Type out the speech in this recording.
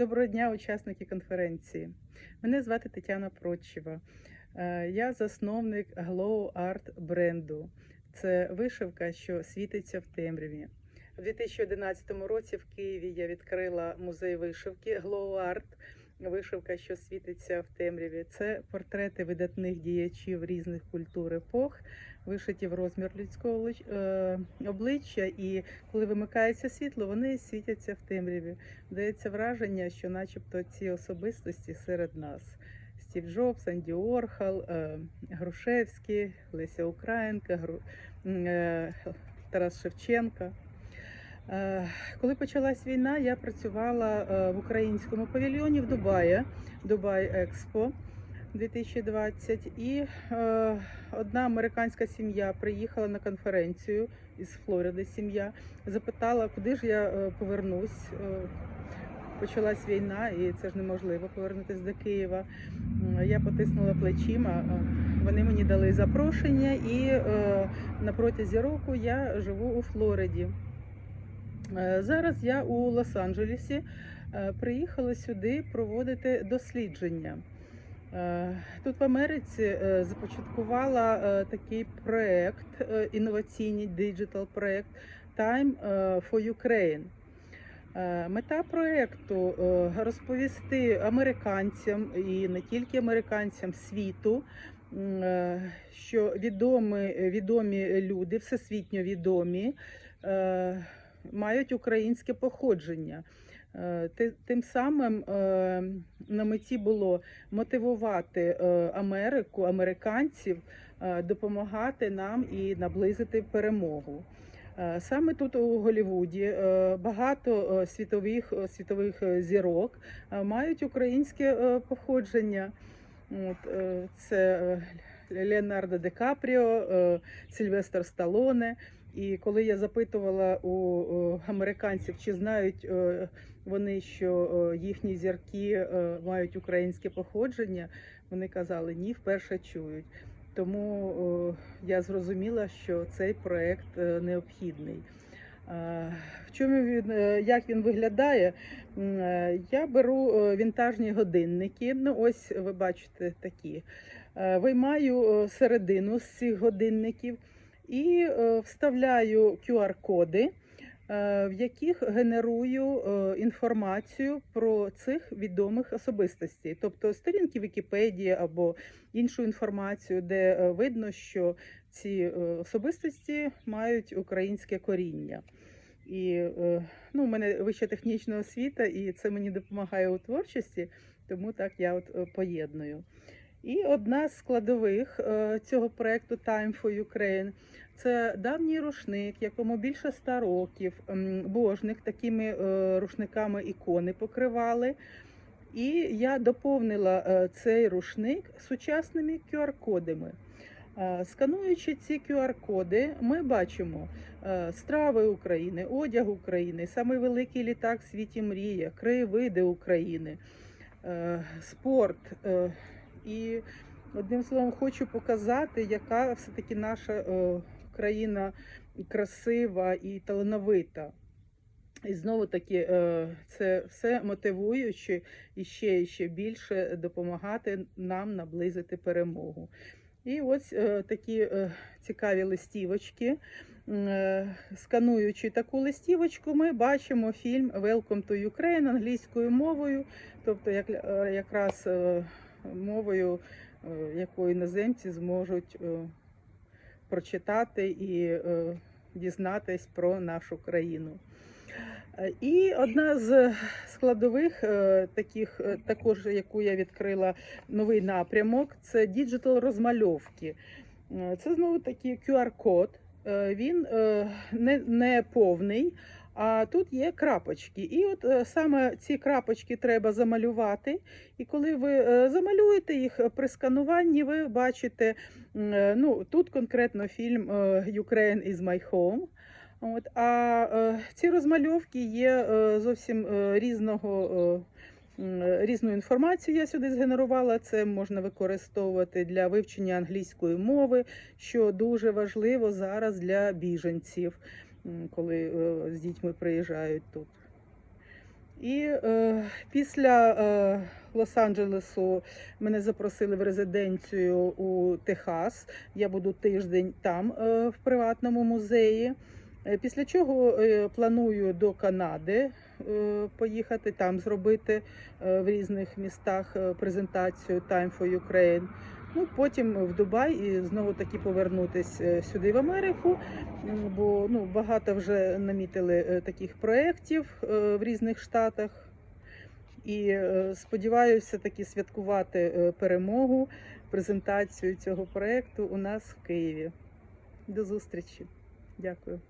Доброго дня, учасники конференції. Мене звати Тетяна Прочєва. Е, Я засновник Glow Art бренду. Це вишивка, що світиться в темряві. У 2011 році в Києві я відкрила музей вишивки Glow Art. Вишивка, що світиться в темряві. Це портрети видатних діячів різних культур епох, вишиті в розмір людського е, обличчя. І коли вимикається світло, вони світяться в темряві. Дається враження, що, начебто, ці особистості серед нас. Стів Джобс, Анді Орхол, е, Грушевський, Леся Українка, е, Тарас Шевченка. Е, Коли почалась війна, я працювала е, в українському павільйоні в Дубаї, Дубай Експо 2020. І е, одна американська сім'я приїхала на конференцію із Флориди. Сім'я запитала, куди ж я повернусь. Почалась війна, і це ж неможливо повернутися до Києва. Я потиснула плечима. Вони мені дали запрошення, і на протязі року я живу у Флориді. Е, Зараз я у Лос-Анджелесі. Е, Приїхала сюди проводити дослідження. Е, Тут в Америці започаткувала такий проект, інноваційний диджитал проект Time for Ukraine. Мета проекту розповісти американцям і не тільки американцям світу, що відомі, відомі люди, всесвітньо відомі, мають українське походження. Е, Тим самим е, на меті було мотивувати е, Америку, американців допомагати нам і наблизити перемогу. Саме тут у Голлівуді е, багато світових світових зірок мають українське походження. Це Леонардо Ді Капріо, Сильвестр Сталоне. І коли я запитувала у американців, чи знають е, вони, що е, їхні зірки е, мають українське походження, вони казали ні, вперше чують. Тому я зрозуміла, що цей проект необхідний. В чому він, як він виглядає? Я беру вінтажні годинники. Ну, ось ви бачите такі. Виймаю середину з цих годинників і е, вставляю QR-коди, е, в яких генерую е, інформацію про цих відомих особистостей, тобто сторінки Вікіпедії або іншу інформацію, де видно, що ці особистості мають українське коріння. І ну, у мене вища технічна освіта, і це мені допомагає у творчості, тому так я от поєдную. І одна з складових е, цього проекту Time for Ukraine це давній рушник, якому більше ста років. Божник такими е, рушниками ікони покривали. І я доповнила е, цей рушник сучасними QR-кодами. Скануючи ці QR-коди, ми бачимо страви України, одяг України, самий великий літак в світі мрія, краєвиди України, спорт. І одним словом хочу показати, яка все-таки наша е, країна красива і талановита. І знову таки, е, це все мотивуючи і ще і ще більше допомагати нам наблизити перемогу. І ось е, такі цікаві листівочки. Скануючи таку листівочку, ми бачимо фільм Welcome to Ukraine англійською мовою, тобто якраз мовою, е, якою іноземці зможуть е, прочитати і е, дізнатись про нашу країну. І одна з складових таких, також яку я відкрила новий напрямок, це діджитал розмальовки. Це знову таки QR-код. Він не повний, а тут є крапочки. І от е, саме ці крапочки треба замалювати. І коли ви е, замалюєте їх при скануванні, ви бачите е, ну, тут конкретно фільм е, Ukraine is my home. От, а е, ці розмальовки є е, зовсім е, різного. Е, різну інформацію я сюди згенерувала. Це можна використовувати для вивчення англійської мови, що дуже важливо зараз для біженців, коли е, з дітьми приїжджають тут. І е, після е, Лос-Анджелесу мене запросили в резиденцію у Техас. Я буду тиждень там е, в приватному музеї. Е, Після чого е, планую до Канади поїхати там зробити в різних містах презентацію Time for Ukraine. Ну, потім в Дубай і знову таки повернутися е, сюди в Америку, бо ну, багато вже намітили е, таких проєктів е, в різних штатах. І сподіваюся таки святкувати перемогу, презентацію цього проєкту у нас в Києві. До зустрічі. Дякую.